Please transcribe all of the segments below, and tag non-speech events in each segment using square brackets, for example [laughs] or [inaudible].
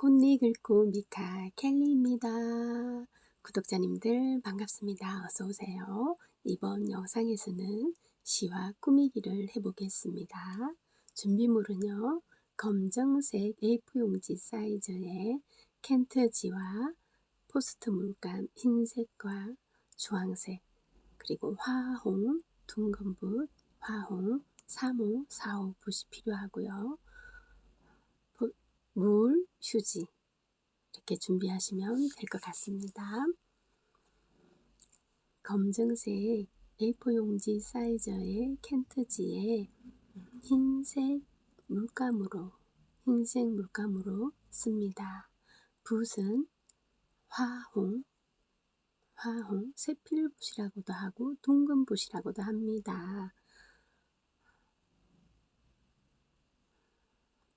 꽃잎 긁고 미카 켈리입니다. 구독자님들 반갑습니다. 어서 오세요. 이번 영상에서는 시와 꾸미기를 해보겠습니다. 준비물은요. 검정색 A4 용지 사이즈의 켄트지와 포스트 물감 흰색과 주황색 그리고 화홍, 둥근붓, 화홍, 3호, 4호 붓이 필요하고요. 물, 휴지 이렇게 준비하시면 될것 같습니다. 검정색 A4 용지 사이즈의 켄트지에 흰색 물감으로 흰색 물감으로 씁니다. 붓은 화홍, 화홍, 세필붓이라고도 하고 둥근붓이라고도 합니다.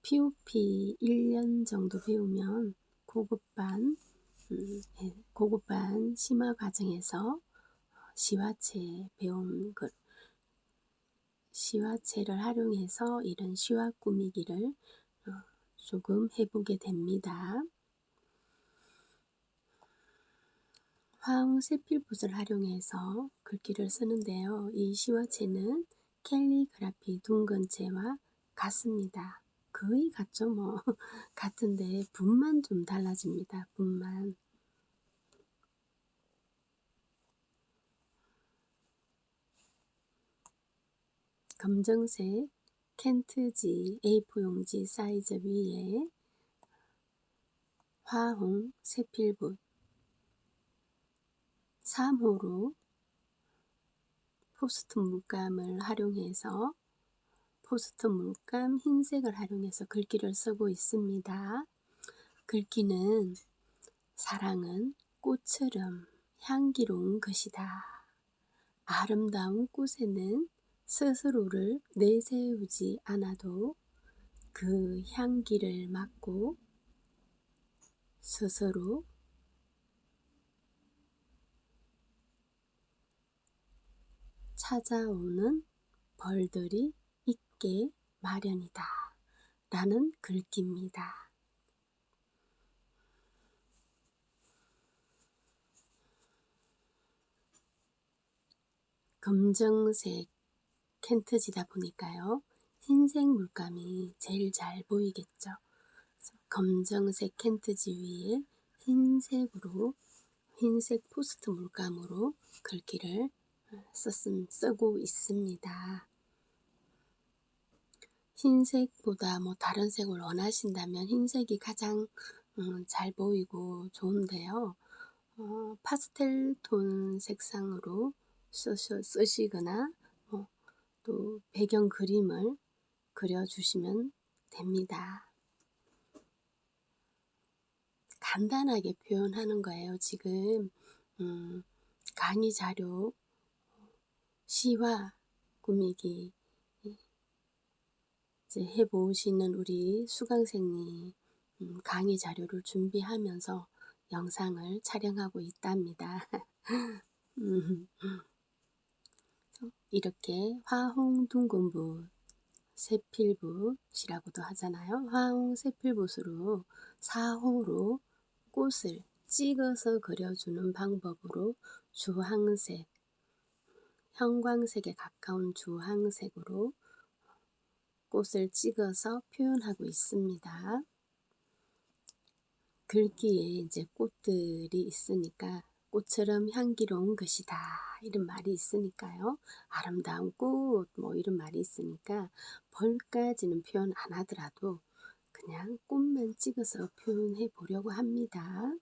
POP 1년 정도 배우면 고급반, 음, 예, 고급반 심화 과정에서 시화체 배운 것, 시화체를 활용해서 이런 시화 꾸미기를 어, 조금 해보게 됩니다. 화홍 세필붓을 활용해서 글귀를 쓰는데요. 이 시화체는 캘리그라피 둥근체와 같습니다. 거의 같죠 뭐. [laughs] 같은데 분만 좀 달라집니다 분만. 검정색 켄트지 A4 용지 사이즈 위에 화홍 세필붓 3호로 포스트 물감을 활용해서 포스트 물감 흰색을 활용해서 글귀를 쓰고 있습니다. 글귀는 사랑은 꽃처럼 향기로운 것이다. 아름다운 꽃에는 스스로를 내세우지 않아도 그 향기를 맡고 스스로 찾아오는 벌들이 있게 마련이다. 라는 글귀입니다. 검정색 켄트지다 보니까요. 흰색 물감이 제일 잘 보이겠죠. 검정색 켄트지 위에 흰색으로 흰색 포스트 물감으로 글귀를 썼음, 쓰고 있습니다. 흰색보다 뭐 다른 색을 원하신다면 흰색이 가장 음, 잘 보이고 좋은데요. 어, 파스텔 톤 색상으로 쓰시, 쓰시 거나 어, 또 배경 그림을 그려주시면 됩니다. 간단하게 표현하는 거예요. 지금 음, 강의 자료 시와 꾸미기 해보시는 우리 수강생님 음, 강의 자료를 준비하면서 영상을 촬영하고 있답니다. [laughs] 음, 이렇게 화홍둥근붓 세필붓이라고도 하잖아요. 화홍 세필붓으로 4호로 꽃을 찍어서 그려주는 방법으로 주황색, 형광색에 가까운 주황색으로 꽃을 찍어서 표현하고 있습니다. 글귀에 이제 꽃들이 있으니까 꽃처럼 향기로운 것이다 이런 말이 있으니까요. 아름다운 꽃 뭐 이런 말이 있으니까 벌까지는 표현 안 하더라도 그냥 꽃만 찍어서 표현해 보려고 합니다.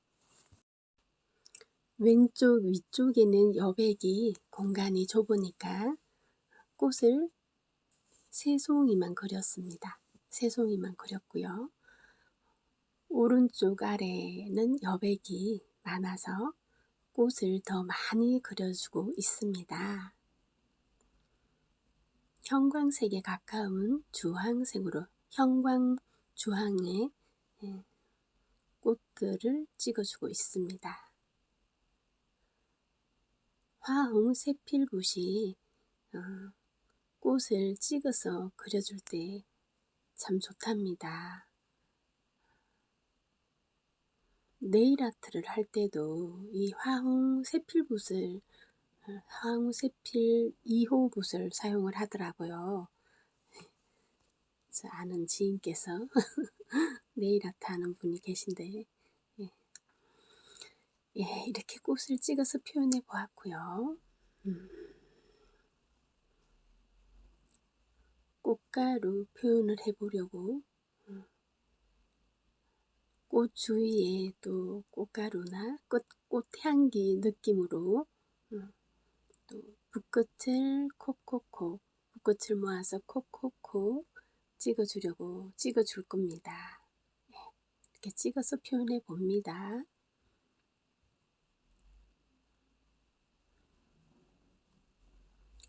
왼쪽 위쪽에는 여백이 공간이 좁으니까 꽃을 세 송이만 그렸습니다. 세 송이만 그렸고요. 오른쪽 아래는 여백이 많아서 꽃을 더 많이 그려주고 있습니다. 형광색에 가까운 주황색으로 형광 주황의 예, 꽃들을 찍어주고 있습니다. 화홍 세필붓이 어, 꽃을 찍어서 그려줄 때 참 좋답니다. 네일 아트를 할 때도 이 화홍 세필 붓을 어, 화홍 세필 2호 붓을 사용을 하더라고요. [laughs] 저 아는 지인께서 [laughs] 네일 아트 하는 분이 계신데 예. 예, 이렇게 꽃을 찍어서 표현해 보았고요. 음. 꽃가루 표현을 해보려고 음. 꽃 주위에 또 꽃가루나 꽃, 꽃향기 느낌으로 음. 또 붓끝을 콕콕콕 붓끝을 모아서 콕콕콕 찍어주려고 찍어줄 겁니다. 예, 이렇게 찍어서 표현해 봅니다.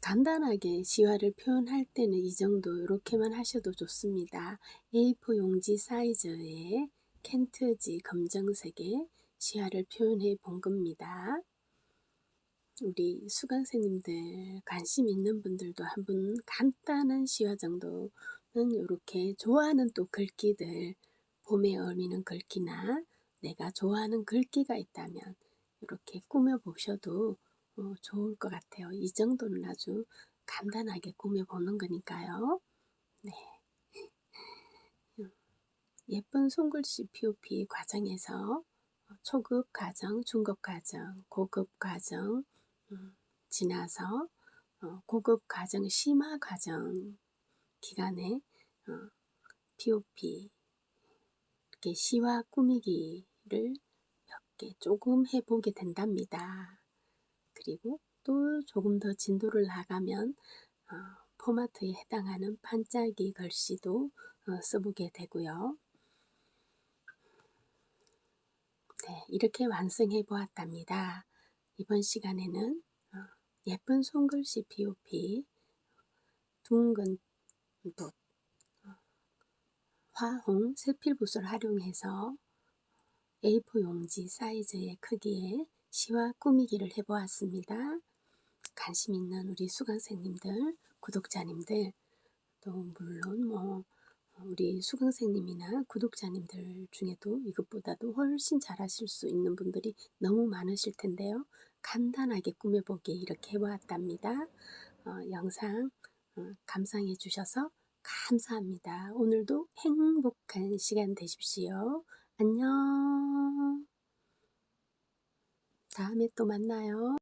간단하게 시화를 표현할 때는 이 정도 이렇게만 하셔도 좋습니다. A4 용지 사이즈의 켄트지 검정색의 시화를 표현해 본 겁니다. 우리 수강생님들 관심 있는 분들도 한번 간단한 시화 정도는 이렇게 좋아하는 또 글귀들 봄에 어울리는 글귀나 내가 좋아하는 글귀가 있다면 이렇게 꾸며 보셔도 어, 좋을 것 같아요. 이 정도는 아주 간단하게 꾸며보는 거니까요. 네. 예쁜 손글씨 POP 과정에서 초급 과정, 중급 과정, 고급 과정 음, 지나서 어, 고급 과정, 심화 과정 기간에 어, POP 이렇게 시와 꾸미기를 몇 개 조금 해보게 된답니다. 그리고 또 조금 더 진도를 나가면 어, 포마트에 해당하는 반짝이 글씨도 어, 써보게 되고요. 네, 이렇게 완성해 보았답니다. 이번 시간에는 어, 예쁜 손글씨 POP 둥근 붓 어, 화홍 세필붓을 활용해서 A4 용지 사이즈의 크기의 시와 꾸미기를 해보았습니다. 관심 있는 우리 수강생님들, 구독자님들, 또 물론 뭐 우리 수강생님이나 구독자님들 중에도 이것보다도 훨씬 잘하실 수 있는 분들이 너무 많으실 텐데요. 간단하게 꾸며보기 이렇게 해보았답니다. 어, 영상 어, 감상해 주셔서 감사합니다. 오늘도 행복한 시간 되십시오. 안녕. 다음에 또 만나요.